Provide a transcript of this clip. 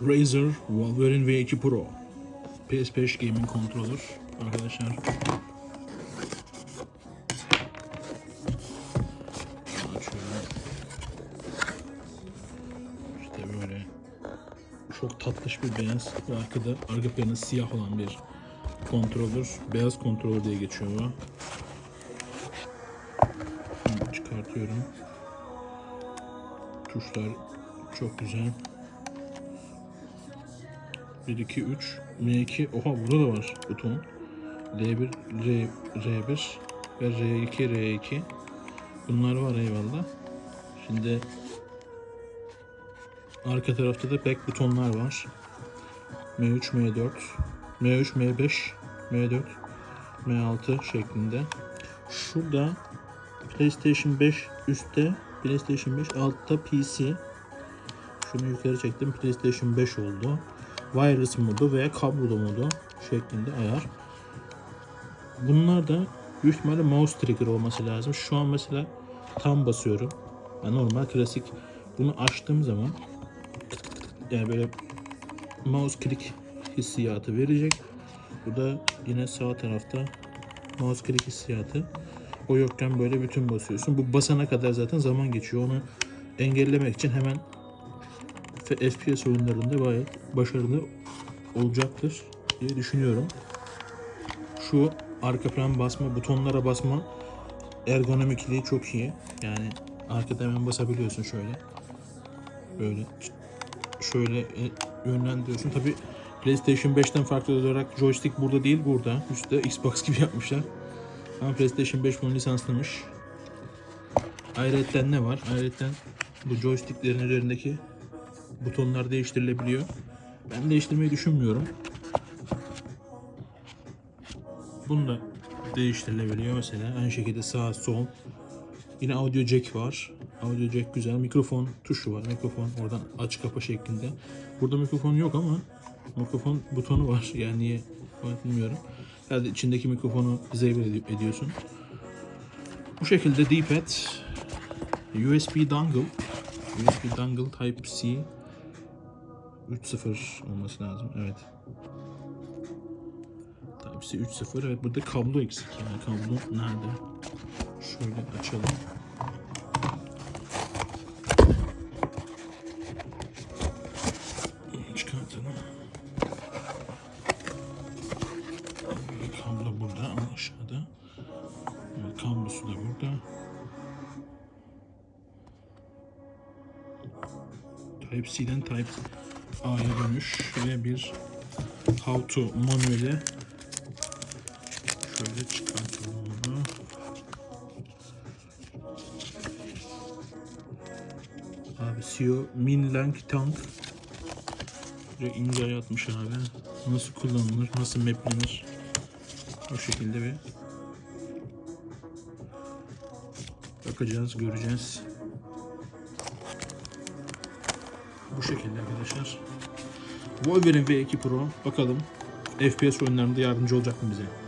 Razer Wolverine V2 Pro PS5 Gaming Controller arkadaşlar. Açıyorum. İşte böyle çok tatlış bir beyaz arkada arka planı siyah olan bir kontrolör. Beyaz kontrolör diye geçiyor bu. Şimdi çıkartıyorum. Tuşlar çok güzel. 1, 2, 3, M2. Oha burada da var buton. L1, R, R1 ve R2, R2. Bunlar var eyvallah. Şimdi arka tarafta da back butonlar var. M3, M4, M3, M5, M4, M6 şeklinde. Şurada PlayStation 5 üstte, PlayStation 5 altta PC. Şunu yukarı çektim. PlayStation 5 oldu. Wireless modu veya kablolu modu şeklinde ayar. Bunlar da büyük ihtimalle mouse trigger olması lazım. Şu an mesela tam basıyorum. Yani normal klasik. Bunu açtığım zaman yani böyle mouse click hissiyatı verecek. Bu da yine sağ tarafta mouse click hissiyatı. O yokken böyle bütün basıyorsun. Bu basana kadar zaten zaman geçiyor. Onu engellemek için hemen FPS oyunlarında gayet başarılı olacaktır diye düşünüyorum. Şu arka plan basma, butonlara basma ergonomikliği çok iyi. Yani arkada hemen basabiliyorsun şöyle. Böyle şöyle e, yönlendiriyorsun. Tabi PlayStation 5'ten farklı olarak joystick burada değil burada. Üstte Xbox gibi yapmışlar. Ama PlayStation 5 bunu lisanslamış. Ayrıca ne var? Ayrıca bu joysticklerin üzerindeki butonlar değiştirilebiliyor. Ben değiştirmeyi düşünmüyorum. Bunu da değiştirilebiliyor mesela. Aynı şekilde sağ sol. Yine audio jack var. Audio jack güzel. Mikrofon tuşu var. Mikrofon oradan aç kapa şeklinde. Burada mikrofon yok ama mikrofon butonu var. Yani niye bilmiyorum. Herhalde içindeki mikrofonu disable edi- ediyorsun. Bu şekilde D-pad USB dongle USB dongle Type-C 3.0 olması lazım. Evet. Type-C 3.0. Evet burada kablo eksik. Yani kablo nerede? Şöyle açalım. Çıkartalım. Kablo burada ama aşağıda. Evet, kablosu da burada. Type-C'den Type A'ya dönüş ve bir How to manueli şöyle çıkartalım bunu. Abi CEO Min Lang Tank Direkt imzayı atmış abi. Nasıl kullanılır, nasıl maplenir o şekilde bir bakacağız, göreceğiz. Bu şekilde arkadaşlar. Wolverine V2 Pro bakalım FPS oyunlarında yardımcı olacak mı bize?